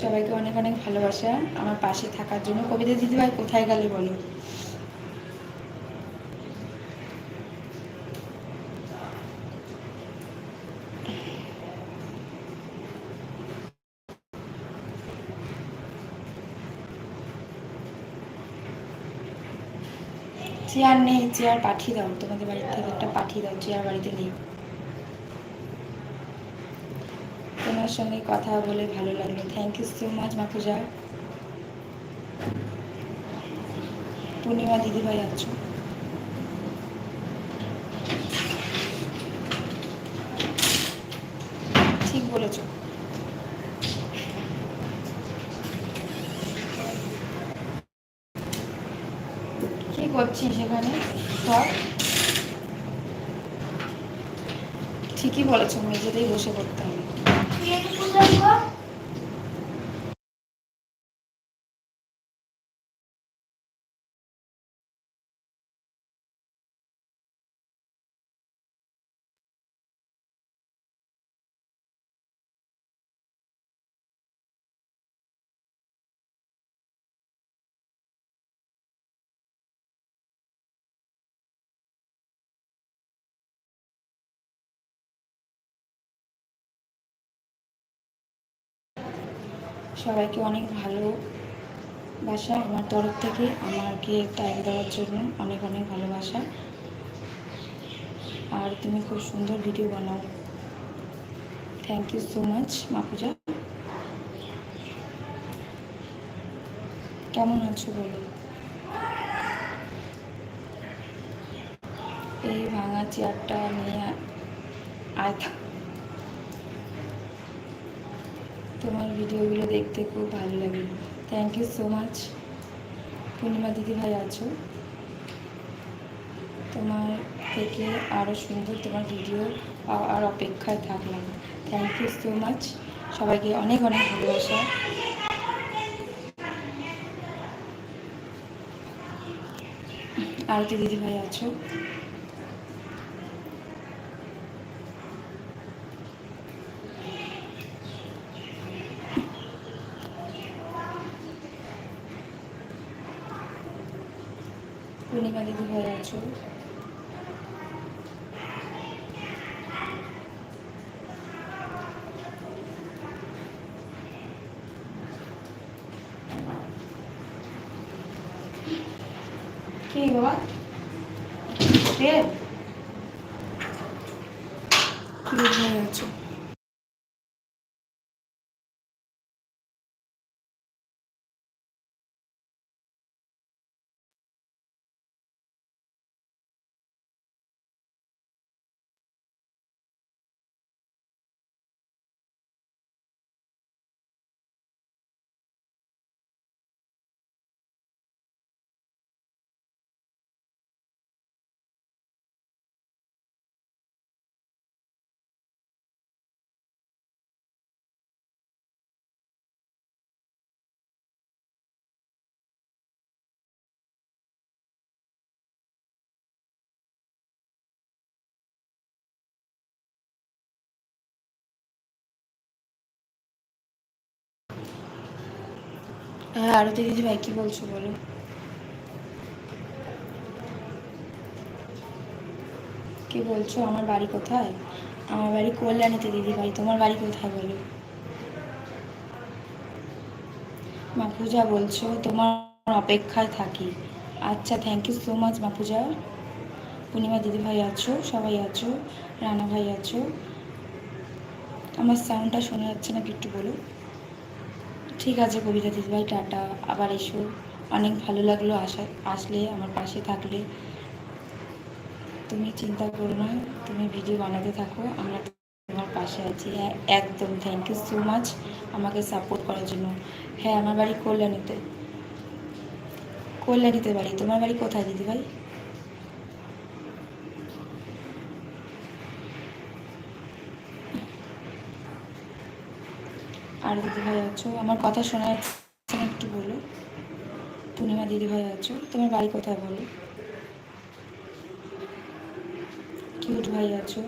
সবাইকে অনেক অনেক ভালোবাসা। আমার পাশে থাকার জন্য। কবিতা দিদিভাই কোথায় গেলে বলো? চেয়ার নেই, চেয়ার পাঠিয়ে দাও। তোমাদের বাড়ির থেকে একটা পাঠিয়ে দাও। চেয়ার বাড়িতে নেই। তোমার সঙ্গে কথা বলে ভালো লাগল। থ্যাংক ইউ সো মাচ মাকুজা পূর্ণিমা দিদিভাই আছো? ঠিক বলেছ। কি করছিস সব ঠিকই বলেছ, মেঝেতেই বসে পড়তে হবে। Diğeri burada. সবাইকে অনেক ভালো বাসা আমার তরফ থেকে, আমাকে টাইম দেওয়ার জন্য অনেক অনেক ভালোবাসা। আর তুমি খুব সুন্দর ভিডিও বানাও। থ্যাংক ইউ সো মাচ মাপুজা। কেমন আছো বলো? এই ভাঙা চেয়ারটা নিয়ে আয় থাক। তোমার ভিডিওগুলো দেখতে খুব ভালো লাগে। Thank you so much Purnima দিদি ভাই আছো। তোমার থেকে আরও সুন্দর তোমার ভিডিও আর অপেক্ষায় থাকলাম। থ্যাংক ইউ সো মাচ সবাইকে অনেক অনেক ভালোবাসা। আরতি দিদি ভাই আছো। পূর্ণিমা দিদি ভাই আছো কি বাবা কে? ভাই আছো হ্যাঁ আরতি দিদি ভাই, কি বলছো বলো? কি বলছো? আমার বাড়ি কোথায়? আমার বাড়ি কল্যাণীতে, দিদি ভাই। তোমার বাড়ি কোথায় বলো? মা পূজা বলছো, তোমার অপেক্ষায় থাকি। আচ্ছা থ্যাংক ইউ সো মাচ মা পূজা পূর্ণিমা দিদি ভাই আছো, সবাই আছো, রানা ভাই আছো। আমার সাউন্ডটা শোনা যাচ্ছে না একটু বলো? ঠিক আছে কবিতা দিদিভাই, টাটা। আবার এসো। অনেক ভালো লাগল আসা আসলে আমার পাশে থাকলে। তুমি চিন্তা করো না, তুমি ভিডিও বানাতে থাকো, আমরা তোমার পাশে আছি। হ্যাঁ একদম। থ্যাংক ইউ সো মাচ আমাকে সাপোর্ট করার জন্য। হ্যাঁ আমার বাড়ি কল্যাণীতে। কল্যাণীতে বাড়ি। তোমার বাড়ি কোথায় দিদিভাই? আর দিদিভাই আছো? আমার কথা শোনা যাচ্ছে একটু বলো। পূর্ণিমা দিদিভাই আছো? তোমার বাড়ি কোথায় বলো? কিউট ভাই আছো?